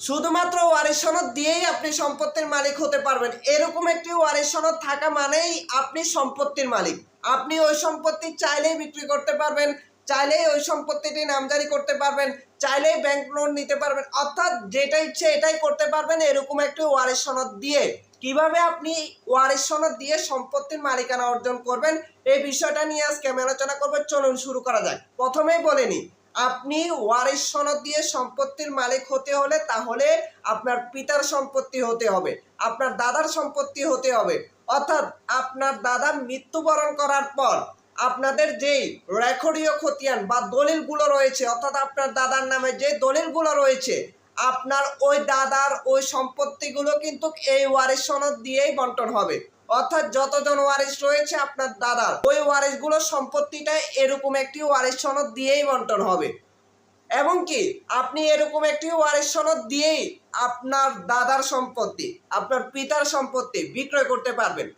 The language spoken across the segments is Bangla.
শুধুমাত্র ওয়ারিশ সনদ দিয়েই আপনি সম্পত্তির মালিক হতে পারবেন। এরকম একটি ওয়ারিশ সনদ থাকা মানেই আপনি সম্পত্তির মালিক। আপনি ওই সম্পত্তি চাইলেই বিক্রি করতে পারবেন, চাইলেই ওই সম্পত্তিটি নামজারি করতে পারবেন, চাইলেই ব্যাংক লোন নিতে পারবেন, অর্থাৎ যেটা ইচ্ছে এটাই করতে পারবেন এরকম একটি ওয়ারিশ সনদ দিয়ে। কীভাবে আপনি ওয়ারিশ সনদ দিয়ে সম্পত্তির মালিকানা অর্জন করবেন, এই বিষয়টা নিয়ে আজকে আমি আলোচনা করব। চলুন শুরু করা যাক। প্রথমেই বলে নিই আপনি ওয়ারিশ সনদ দিয়ে সম্পত্তির মালিক হতে হলে তাহলে আপনার পিতার সম্পত্তি হতে হবে, আপনার দাদার সম্পত্তি হতে হবে। অর্থাৎ আপনার দাদা মৃত্যুবরণ করার পর আপনাদের যেই রেকর্ডীয় খতিয়ান বা দলিলগুলো রয়েছে, অর্থাৎ আপনার দাদার নামে যে দলিলগুলো রয়েছে, আপনার ওই দাদার ওই সম্পত্তিগুলো কিন্তু এই ওয়ারিশ সনদ দিয়েই বন্টন হবে। অর্থাৎ যতজন ওয়ারিশ রয়েছে আপনার দাদার, ওই ওয়ারিশগুলোর সম্পত্তিটা এরকম একটি ওয়ারিশ সনদ দিয়েই বন্টন হবে। এবং কি, আপনি এরকম একটি ওয়ারিশ সনদ দিয়েই আপনার দাদার সম্পত্তি, আপনার পিতার সম্পত্তি বিক্রয় করতে পারবেন।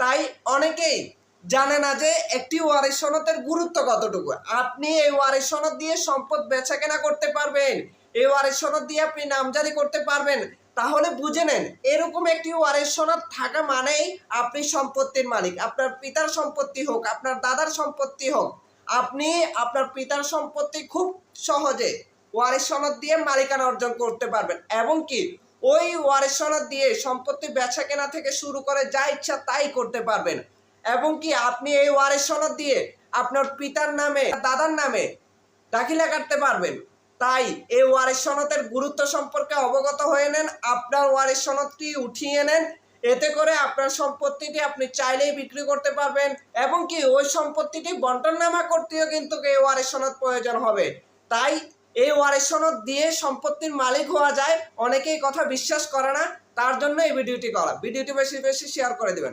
তাই অনেকেই জানে না যে একটি ওয়ারিশ সনদের গুরুত্ব কতটুকু। আপনি এই ওয়ারিশ সনদ দিয়ে সম্পদ বেচা কেনা করতে পারবেন, এই ওয়ারিশ সনদ দিয়ে আপনি নামজারি করতে পারবেন তাহলে বুঝে নেন, এরকম একটি ওয়ারিশ সনদ থাকা মানেই আপনি সম্পত্তির মালিক। আপনার পিতার সম্পত্তি হোক, আপনার দাদার সম্পত্তি হোক, আপনি আপনার পিতার সম্পত্তি খুব সহজে ওয়ারিশ সনদ দিয়ে মালিকানা অর্জন করতে পারবেন। এবং কি, ওই ওয়ারিশ সনদ দিয়ে সম্পত্তি বেচা কেনা থেকে শুরু করে যা ইচ্ছা তাই করতে পারবেন। এবং কি, আপনি এই ওয়ারিশ সনদ দিয়ে আপনার পিতার নামে, দাদার নামে দাখিলা কাটতে পারবেন। তাই এই ওয়ারিশ সনদের গুরুত্ব সম্পর্কে অবগত হয়ে নেন, আপনার ওয়ারিশ সনদটি উঠিয়ে নেন। এতে করে আপনার সম্পত্তিটি আপনি চাইলেই বিক্রি করতে পারবেন এবং কি ওই সম্পত্তিটি বন্টন নামা করতেও কিন্তু এই ওয়ারিশ সনদ প্রয়োজন হবে। তাই এই ওয়ারিশ সনদ দিয়ে সম্পত্তির মালিক হওয়া যায়। অনেকেই কথা বিশ্বাস করে না। তার জন্য এই ভিডিওটি করা। ভিডিওটি বেশি বেশি শেয়ার করে দিবেন।